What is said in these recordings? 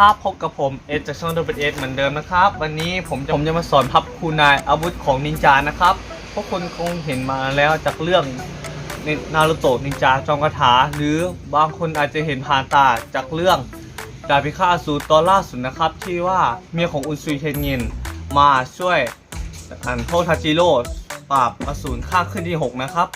ครับพบกับผมเอจากช่องดับเบิลเอเหมือนเดิมนะครับ วันนี้ผมจะผมจะมาสอนพับคูนายอาวุธของนินจานะครับพวกคนคงเห็นมาแล้วจากเรื่องนารูโตะนินจาจอมคาถา หรือบางคนอาจจะเห็นผ่านตาจากเรื่องดาบพิฆาตอสูรตอนล่าสุดนะครับ ที่ว่าเมียของอุนซุยเทนเงินมาช่วยอันโททาจิโร่ปราบอสูรข้าขึ้นที่ 6 นะครับ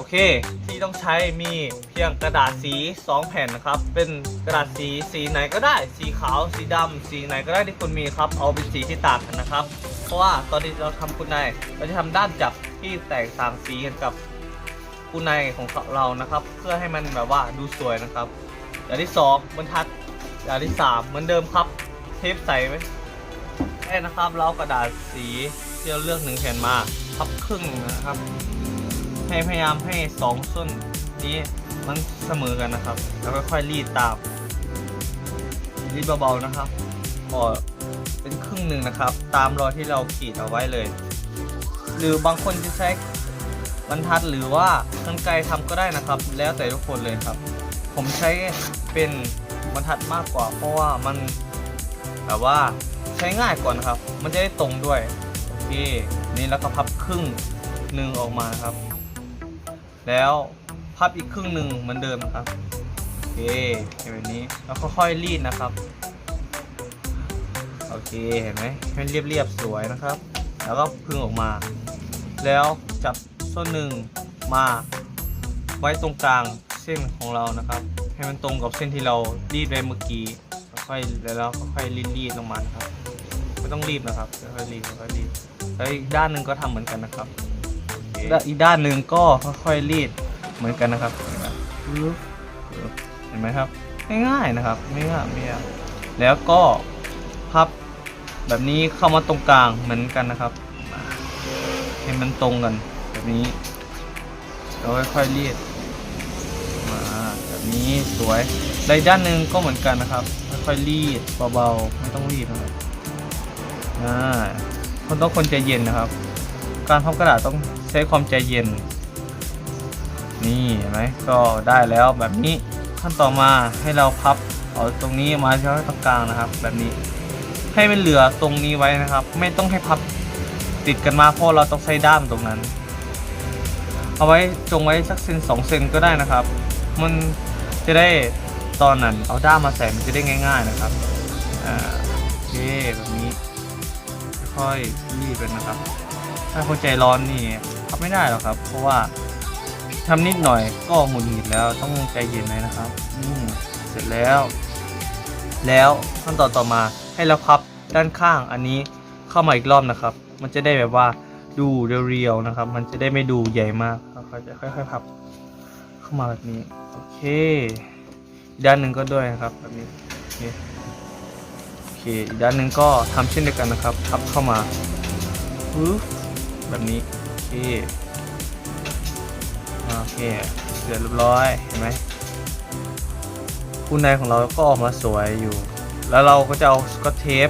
โอเค ที่ต้องใช้มีเพียงกระดาษสี 2 แผ่นนะครับ เป็นกระดาษสีสีไหนก็ได้ สีขาว สีดำสีไหนก็ได้ที่คุณมีครับ เอาเป็นสีที่ต่างกันนะครับ เพราะว่าตอนที่เราทำคุณนายเราจะทำด้านจับที่แตกต่างสีกันกับคุณนายของเรานะครับ เพื่อให้มันแบบว่าดูสวยนะครับอย่างที่2บรรทัดอย่างที่3เหมือนเดิมครับ เทปใส่ไว้แค่นะครับ เราเอากระดาษสีที่เราเลือกหนึ่งแผ่นมาพับครึ่งนะครับ ให้พยายามให้สองส้นนี้มันเสมอกันนะครับ แล้วก็ค่อยรีดตามรีดเบาๆนะครับพอเป็นครึ่งหนึ่งนะครับ ตามรอยที่เราขีดเอาไว้เลย หรือบางคนจะใช้บรรทัดหรือว่ากันไกรทำก็ได้นะครับ แล้วแต่ทุกคนเลยครับ ผมใช้เป็นบรรทัดมากกว่า เพราะว่ามันแบบว่าใช้ง่ายกว่านครับ มันจะได้ตรงด้วยโอเคนี่แล้วก็พับครึ่งหนึ่งออกมาครับ แล้วพับอีกครึ่งหนึ่งเหมือนเดิมนะครับโอเคเห็นแบบนี้แล้วค่อยๆรีดนะครับโอเคเห็นไหมให้เรียบๆสวยนะครับ แล้วก็พึ่งออกมา แล้วจับส้นหนึ่งมาไว้ตรงกลางเส้นของเรานะครับ ให้มันตรงกับเส้นที่เรารีดไปเมื่อกี้ค่อยๆแล้วก็ค่อยรีดๆลงมานะครับไม่ต้องรีบนะครับค่อยๆรีดค่อยๆรีดแล้วอีกด้านหนึ่งก็ทำเหมือนกันนะครับ อีกด้านหนึ่งก็ค่อยๆรีดเหมือนกันนะครับเห็นไหมครับง่ายๆนะครับไม่ยากไม่ยากแล้วก็พับแบบนี้เข้ามาตรงกลางเหมือนกันนะครับให้มันตรงกันแบบนี้แล้วค่อยๆรีดมาแบบนี้สวยและอีกด้านหนึ่งก็เหมือนกันนะครับค่อยๆรีดเบาๆไม่ต้องรีดนะครับอ่าคนต้องคนใจเย็นนะครับ การพับกระดาษต้อง ใช้ความใจเย็น นี่เห็นไหมก็ได้แล้วแบบนี้ขั้นต่อมาให้เราพับเอาตรงนี้มาเฉพาะตรงกลางนะครับ แบบนี้ให้มันเหลือตรงนี้ไว้นะครับ ไม่ต้องให้พับติดกันมาเพราะเราต้องใช้ด้ามตรงนั้น เอาไว้จงไว้สักเซนสองเซนก็ได้นะครับ มันจะได้ตอนนั้นเอาด้ามมาใส่มันจะได้ง่าย ๆนะครับอ่าโอเคแบบนี้ค่อยรีดไปนะครับ ถ้าคนใจร้อนนี่ ไม่ได้หรอกครับ เพราะว่าทำนิดหน่อยก็หงุดหงิดแล้วต้องใจเย็นเลยนะครับ อืมเสร็จแล้ว แล้วขั้นตอนต่อมาให้เราพับด้านข้างอันนี้เข้ามาอีกรอบนะครับ มันจะได้แบบว่าดูเรียวๆนะครับ มันจะได้ไม่ดูใหญ่มากค่อยๆค่อยๆพับ เข้ามาแบบนี้ โอเค ด้านหนึ่งก็ด้วยนะครับแบบนี้โอเคโอเคอีกด้านหนึ่งก็ทำเช่นเดียวกันนะครับพับเข้ามาปึ๊บแบบนี้ โอเคโอเคเสร็จเรียบร้อย เห็นไหมคู่ในของเราก็ออกมาสวยอยู่ แล้วเราก็จะเอาสกอตเทป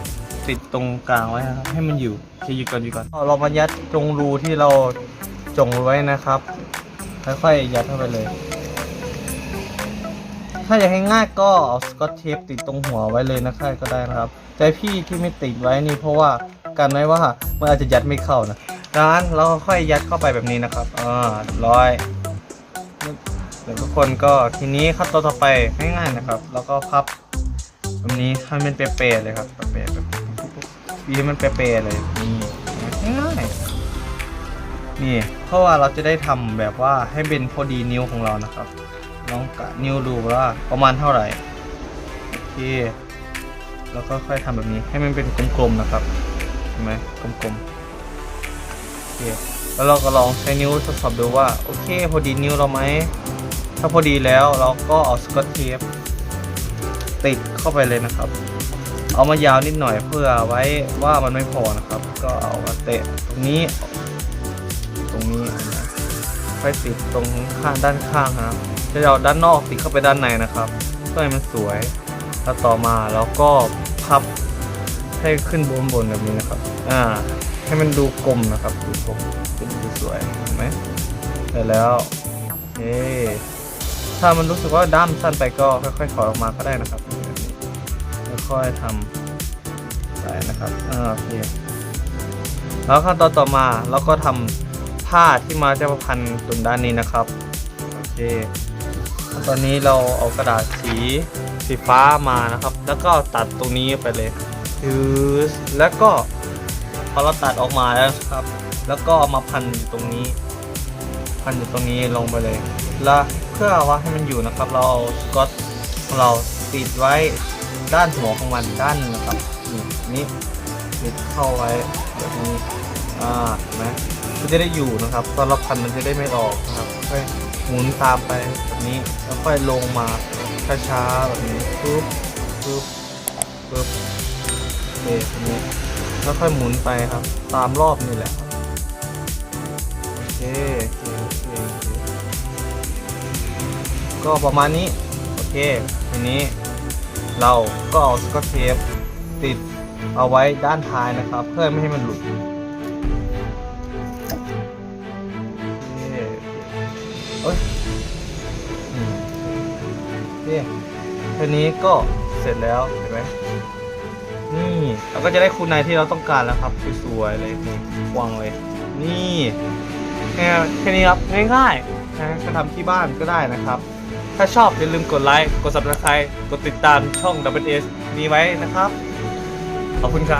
ติดตรงกลางไว้นะครับ ให้มันอยู่เคอยู่ก่อนอยู่ก่อน เรามายัดตรงรูที่เราจงไว้นะครับ ค่อยๆยัดเข้าไปเลย ถ้าอยากให้ง่ายก็เอาสกอตเทปติดตรงหัวไว้เลยนะครับก็ได้นะครับ แต่พี่ที่ไม่ติดไว้นี่เพราะว่ากันไว้ว่ามันอาจจะยัดไม่เข้านะ ดังนั้นเราค่อยยัดเข้าไปแบบนี้นะครับอ่าเรียบร้อยเดี๋ยวทุกคนก็ทีนี้ขั้นตอนต่อไปง่ายๆนะครับ แล้วก็พับแบบนี้ให้มันเปรย์ๆเลยครับเปรย์ๆแบบวีให้มันเปรย์ๆเลยนี่ง่ายๆนี่ เพราะว่าเราจะได้ทำแบบว่าให้เป็นพอดีนิ้วของเรานะครับลองกะนิ้วดูว่าประมาณเท่าไหร่โอเคแล้วก็ค่อยทำแบบนี้ให้มันเป็นกลมๆนะครับเห็นไหมกลมๆ เคแล้วเราก็ลองใช้นิ้วทดสอบดูว่าโอเคพอดีนิ้วเราไหมถ้าพอดีแล้วเราก็เอาสกอตเทปติดเข้าไปเลยนะครับ เอามายาวนิดหน่อยเพื่อไว้ว่ามันไม่พอนะครับ ก็เอามาเตะตรงนี้ ตรงนี้นะค่อยติดตรงข้างด้านข้างนะครับจะเอาด้านนอกติดเข้าไปด้านในนะครับเพื่อให้มันสวย แล้วต่อมาเราก็พับให้ขึ้นบนบนแบบนี้นะครับ อ่า ให้มันดูกลมนะครับดูกลมจะดูสวยเห็นไหมเสร็จแล้วโอเคถ้ามันรู้สึกว่าด้ามสั้นไปก็ค่อยๆถอออกมาก็ได้นะครับค่อยๆทำไปนะครับอ่าโอเคแล้วขั้นตอนต่อมาเราก็ทำผ้าที่มาจะพันตรงด้านนี้นะครับโอเคตอนนี้เราเอากระดาษสีสีฟ้ามานะครับ แล้วก็ตัดตรงนี้ไปเลยยืดแล้วก็ พอเราตัดออกมาแล้วครับ แล้วก็มาพันอยู่ตรงนี้ พันอยู่ตรงนี้ลงไปเลย แล้วเพื่อว่าให้มันอยู่นะครับ เราเอาสกอตของเราติดไว้ด้านหัวของมันด้านนะครับนี่ติดเข้าไว้แบบนี้อ่าเห็นไหมมันจะได้อยู่นะครับตอนเราพันมันจะได้ไม่ออกนะครับค่อยหมุนตามไปแบบนี้แล้วค่อยลงมาช้าๆแบบนี้ปึ๊บปึ๊บปึ๊บโอเคแบบนี้ แล้วค่อยหมุนไปครับ ตามรอบนี่แหละครับโอเคโอเคโอเคก็ประมาณนี้ โอเค ทีนี้เราก็เอาสกอตเทปติดเอาไว้ด้านท้ายนะครับ เพื่อไม่ให้มันหลุดโอเคเอ้ยโอเคทีนี้ก็เสร็จแล้วเห็นไหม เราก็จะได้คูในที่เราต้องการแล้วครับสวยๆเลยนี่วางเลย นี่แค่แค่นี้ครับง่ายๆนะก็ทำที่บ้านก็ได้นะครับ ถ้าชอบอย่าลืมกดไลค์กด subscribe กดติดตามช่อง w s นี้ไว้นะครับ ขอบคุณครับ